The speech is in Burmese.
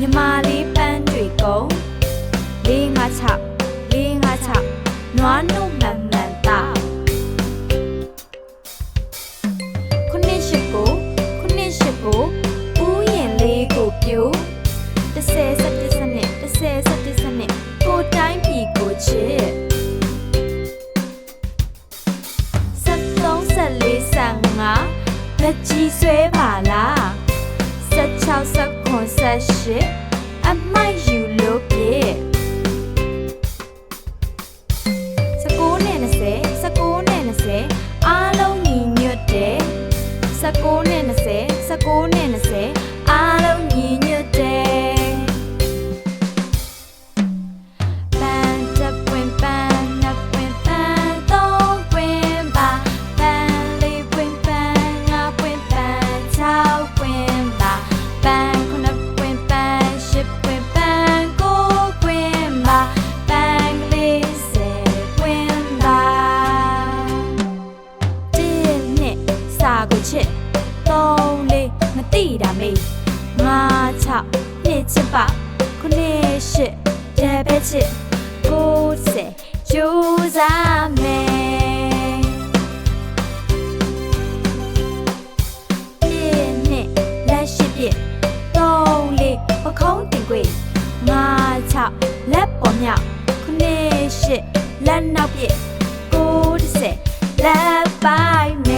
မြမလေးပန်းတွေကုန်လေးငါချလေးငါချနွားနှုတ်မှန်မှန်တာခုနှစ်ရှိကိုခုနှစ်ရှိကိုဥယင်လေးကိုပြိုတစ်ဆယ်ဆက်တစ်စနစ်တစ်ဆယ်ဆက်တစ်စနစ်ကိုတိုင်းပြည်ကိုချစ်ဆက်သုံးဆက်လေးဆန်ငါလက်ကြီးဆွဲပါလားဆက် ချောက်ဆက်ခွန်ဆက်ရှိအမိုက်ယူလို့ပြည့် ချစ်သုံးလေးမတိတာမေးငါးချောက်နှစ်ချစ်ပါခုနှစ်ရှစ်တပည့်ချစ်ကိုယ်စေကြိုးစားမယ်ပြည့်နှစ်လက်ရှိပြည့်သုံးလေးပခုံးတင်ခွေငါချောက်လက်ပေါ်မြောက်ခုနှစ်ရှစ်လက်နောက်ပြည့်ကိုယ်စေလက်ပိုင်မယ်